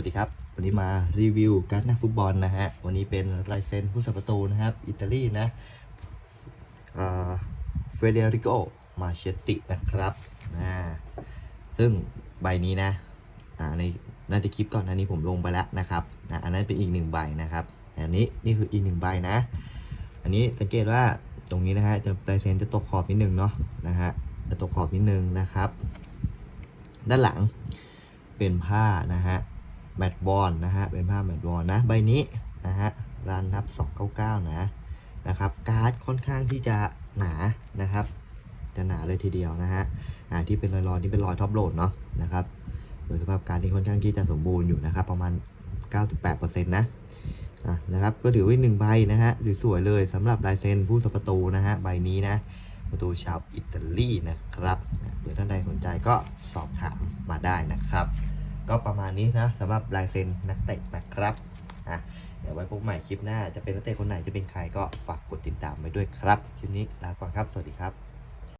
วัสดีครับ วันนี้มารีวิวการ์ดนักฟุตบอลนะฮะ วันนี้เป็นลายเซ็นผู้สัประตูนะครับ อิตาลีนะเฟเดริโก มาเชตินะครับนะซึ่งใบนี้นะอ่าในในคลิปก่อนหน้นี้ผมลงไปแล้วนะครับนะอันนั้นเป็นอีกหนึ่งใบนะครับแต่อันนี้นี่คืออีกหนึ่งใบนะ อันนี้สังเกตว่าตรงนี้นะฮะจะลายเซ็นจะตกขอบนิดนึงเนาะนะฮะจะตกขอบนิดนึงนะครับ ด้านหลังเป็นผ้านะฮะ แมตบอลนะฮะเป็นผ้าแมตบอลนะใบนี้นะฮะร้านนับ 299 นะนะครับการ์ดค่อนข้างที่จะหนานะครับจะหนาเลยทีเดียวนะฮะอ่าที่เป็นรอยๆนี่เป็นรอยท็อปโหลดเนาะนะครับโดยสภาพการที่ค่อนข้างที่จะสมบูรณ์อยู่นะครับ ประมาณ 98%นะอะนะครับก็ถือว่าหนึ่งใบนะฮะสวยๆเลยสำหรับลายเซ็นผู้สัประตูนะฮะใบนี้นะประตูชาวอิตาลีนะครับนะเผื่อท่านใดสนใจก็สอบถามมาได้นะครับ ก็ประมาณนี้นะสำหรับลายเซ็นนักเตะนะครับอะเดี๋ยวไว้พบใหม่คลิปหน้าจะเป็นนักเตะคนไหนจะเป็นใครก็ฝากกดติดตามไว้ด้วยครับคลิปนี้ลาไปก่อนครับ สวัสดีครับ